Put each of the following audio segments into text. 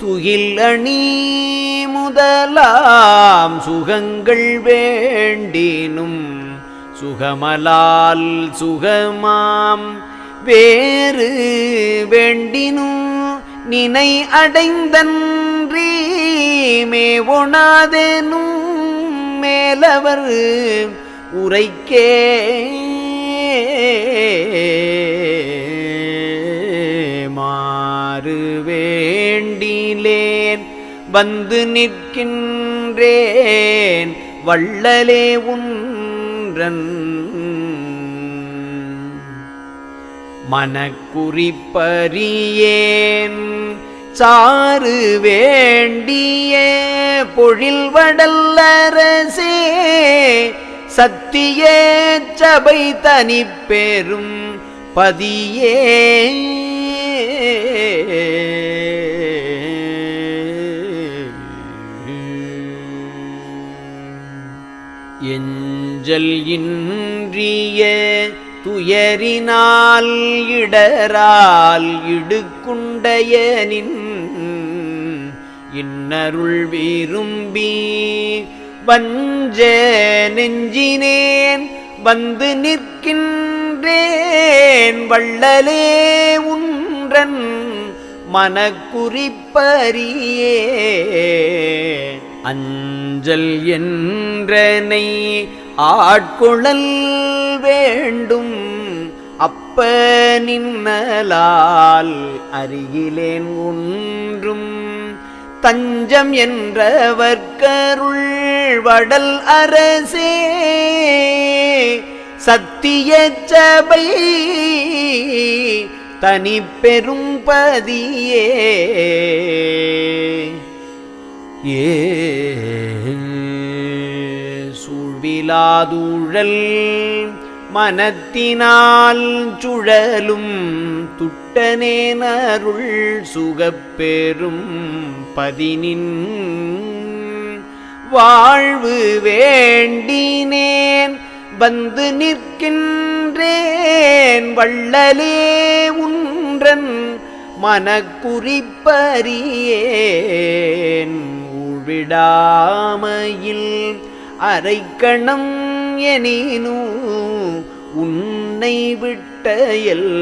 துகில் அணி முதலாம் சுகங்கள் வேண்டினும் சுகமலால் சுகமாம். வேறு வேண்டினும் நினை அடைந்தன்றி மேவொணாதெனும் மேலவர் உரைக்கே மாறு வேண்டிலேன் வந்து நிற்கின்றேன் வள்ளலே உன்றன். மனக்குறிப்பறியேன் சாறு வேண்டிய பொழில் வடல்லரசே சத்திய சபை தனி பெரும் பதியே. எஞ்சல் இன்றிய துயரினால் இடரால் இடுக்குண்டயனின் இன்னருள் விரும்பி வஞ்ச நெஞ்சினேன் வந்து நிற்கின்றேன் வள்ளலே உன் உன்றன் மனக்குறிப்பறியே. அஞ்சல் என்றனை ஆட்குழல் வேண்டும். அப்ப நின்னலால் அருகிலேன் ஒன்றும். தஞ்சம் என்றவர்கருள் வடல் அரசே. சத்திய சபை தனி பெரும் பதியே. ஏ சூழ்விலாதூழல் மனத்தினால் சுழலும் துட்டனேனருள் சுகப்பெரும் பதினின் வாழ்வு வேண்டினேன். வந்து நிற்கின்றேன் வள்ளலே உன்றன் மனக்குறிப்பறியேன் உள்விடாமையில் அரைக்கணம் எனினு உன்னை விட்டயல்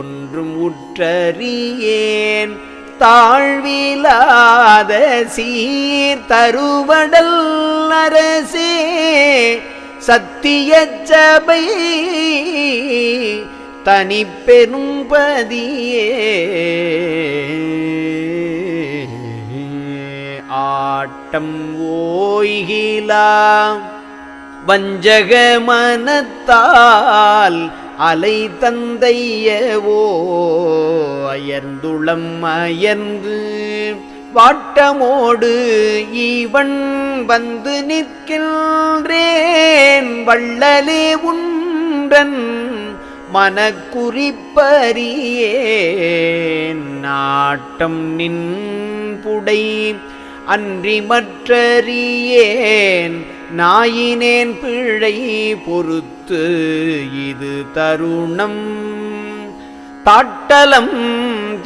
ஒன்றும் உற்றறியேன். தாழ்விலாத சீர் தருவடல் அரசே சத்திய சபை தனி பெரும்பதியே. ஆட்டம் ஓய்கிலாம் வஞ்சக மனத்தால் அலை தந்தையவோ அயர்ந்துளம் அயர்ந்து வாட்டமோடு ஈவன் வந்து நிற்கின்றேன். வள்ளலே உன்றன் மனக்குறிப்பறியேன். நாட்டம் நின் புடை அன்றி மற்றறியேன். நாயினேன் பிழை பொறுத்து இது தருணம். தாட்டலம்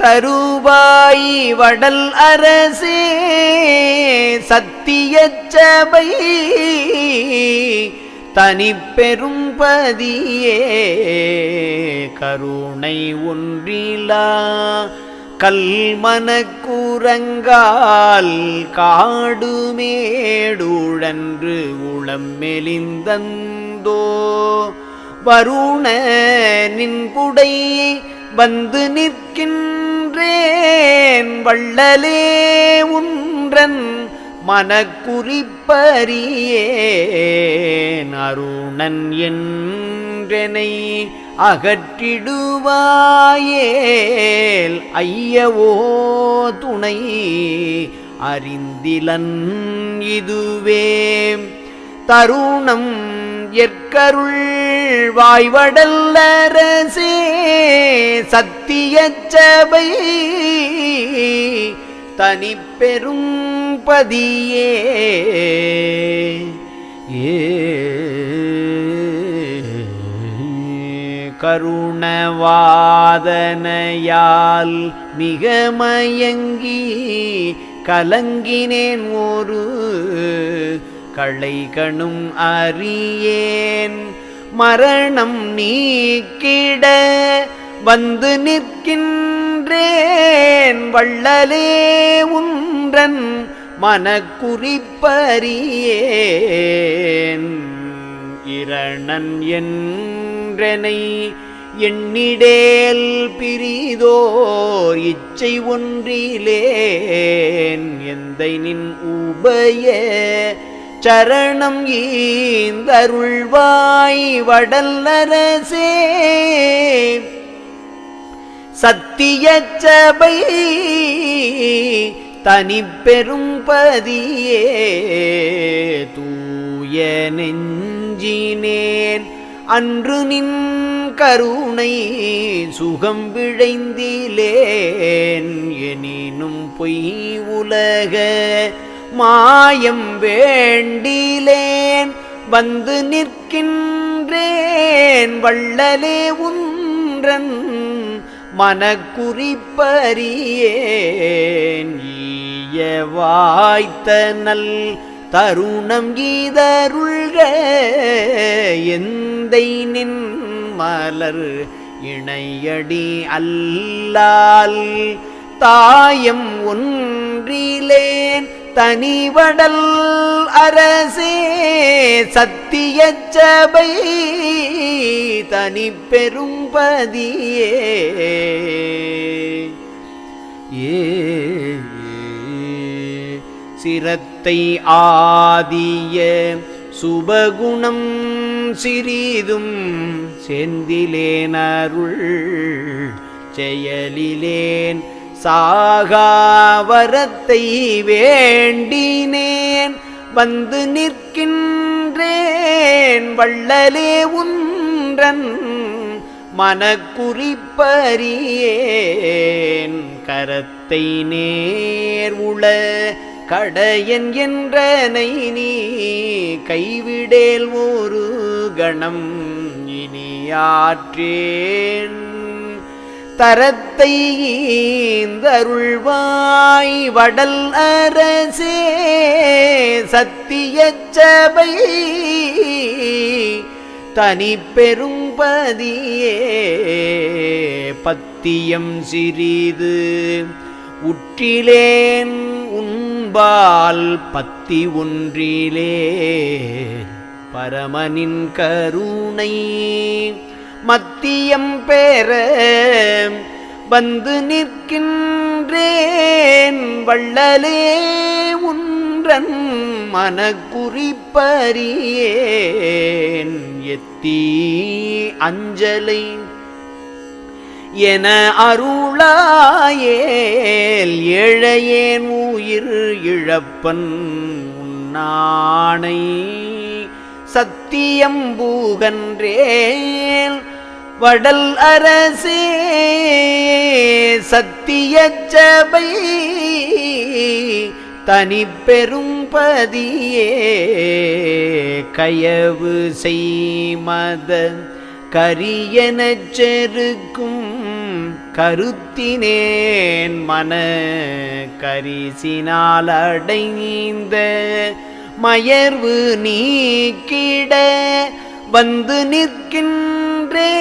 தருவாய் வடல் அரசே சத்திய சபை தனி பெரும் பதியே கருணை ஒன்றிலா கல்மனக்குரங்கால் காடுமேடுழன்று உளம் மெலிந்தந்தோ வருண நின்புடை வந்து நிற்கின்றேன். வள்ளலே உன்றன் மனக்குறிப்பறியேன். அருணன் என்றனை அகற்றிடுவாயேல். ஐயவோ துணை அறிந்திலன் இதுவே. தருணம் எற்கருள் வாய்வடல்லரசே சத்தியச் சபை பெரும் பதியே. ஏ கருணவாதனையால் மிக மயங்கி கலங்கினேன் ஒரு களை கணும் அறியேன். மரணம் நீக்கிட வந்து நிற்கின்றேன் வள்ளலே உன்றன் மனக்குறிப்பறியேன். இரணன் என்றனை எண்ணிடேல் பிரிதோர் இச்சை ஒன்றிலேன். எந்தை நின் உபய சரணம் ஈந்தருள்வாய் வடல்லரசே சத்தியச் சபை தனிப்பெரும் பதியே தூய நெஞ்சினேன். அன்று நின் கருணை சுகம் விழைந்திலேன். எனினும் பொய் உலக மாயம் வேண்டிலேன். வந்து நிற்கின்றேன் வள்ளலே உன்றன் மனக்குறிப்பறியேன். ஈய தருணம் கீதருள்க எந்தை நின் மலர் இணையடி அல்லால் தாயம் ஒன்றிலேன். தனிவடல் அரசே சத்தியச் சபை தனி பெரும்பதியே. ஏ சிரத்தை ஆதிய சுபகுணம் சிறிதும் செந்திலேன் அருள் செயலிலேன் சாகாவரத்தை வேண்டினேன். வந்து நிற்கின்றேன் வள்ளலே உன்றன். மனக்குறிப்பறியேன் கரத்தை நேர் உள கடையன் என்றனை நீ கைவிடேல் ஒரு கணம் இனியாற்றேன். தரத்தை ஈந்தருள்வாய் வடல் அரசே சத்தியச்சபை தனி பெரும்பதியே பத்தியம் சிறிது. உற்றிலேன் உன்பால் பத்தி ஒன்றிலே பரமனின் கருணை. மத்தியம் பேர வந்து நிற்கின்றேன். வள்ளலே உன்றன் மனக்குறிப்பறியேன். எத்தி அஞ்சலை என அருளாயேல். ஏழையேன் உயிர் இழப்பன் உன்னானை சத்தியம் பூகன்றே வடல் அரசே சத்திய ஜபை தனி பெரும் பதியே கயவு செய்மத கரியனச் செருக்கும் கருத்தினேன் மன கரிசினால் அடைந்த மயர்வு நீக்கிட வந்து நிற்கின்றே.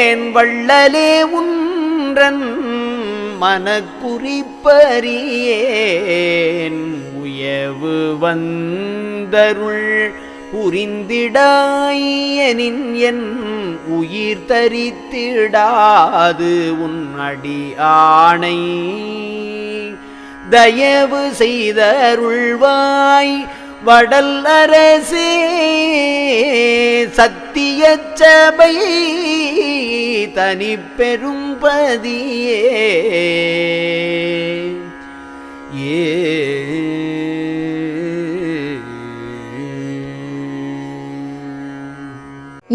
நிற்கின்றேன் வள்ளலே உன்றன் மனக்குறிப்பறியேன்? உயவு வந்தருள் புரிந்திடாயனின் என் உயிர் தரித்திடாது உன் அடி ஆணை. தயவு செய்தருள்வாய் வடல் அரசி சத்திய தனி பெரும்பதியே. ஏ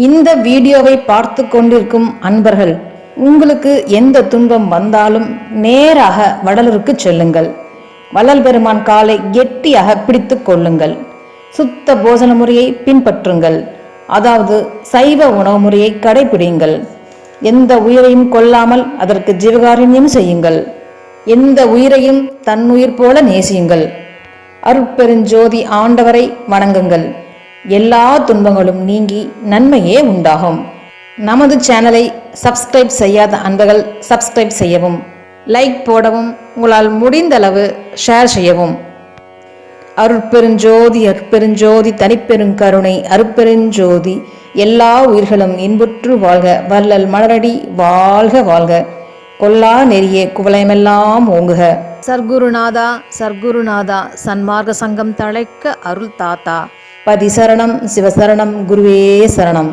இந்த வீடியோவை பார்த்து கொண்டிருக்கும் அன்பர்கள் உங்களுக்கு எந்த துன்பம் வந்தாலும் நேராக வடலூருக்கு செல்லுங்கள். வள்ளல் பெருமான் காலை கெட்டியாக பிடித்து கொள்ளுங்கள். சுத்த போஜன முறையை பின்பற்றுங்கள். அதாவது சைவ உணவு முறையை கடைபிடிங்கள். எந்த உயிரையும் கொல்லாமல் அதற்கு ஜீவகாரண்யம் செய்யுங்கள். எந்த உயிரையும் தன்னுயிர் போல நேசியுங்கள். அருட்பெருஞ்சோதி ஆண்டவரை வணங்குங்கள். எல்லா துன்பங்களும் நீங்கி நன்மையே உண்டாகும். நமது சேனலை சப்ஸ்கிரைப் செய்யாத அன்பர்கள் சப்ஸ்கிரைப் செய்யவும். லைக் போடவும் உங்களால் முடிந்தளவு ஷேர் செய்யவும். அருட்பெருஞ்சோதி அருட்பெருஞ்சோதி தனிப்பெருங்கருணை அருட்பெருஞ்சோதி எல்லா உயிர்களும் இன்புற்று வாழ்க வள்ளல் மலரடி வாழ்க வாழ்க. கொல்லா நெறியே குவலயமெல்லாம் ஓங்குக. சர்க்குருநாதா சர்க்குருநாதா சன்மார்க்க சங்கம் தழைக்க அருள் தாத்தா பதி சரணம் சிவசரணம் குருவே சரணம்.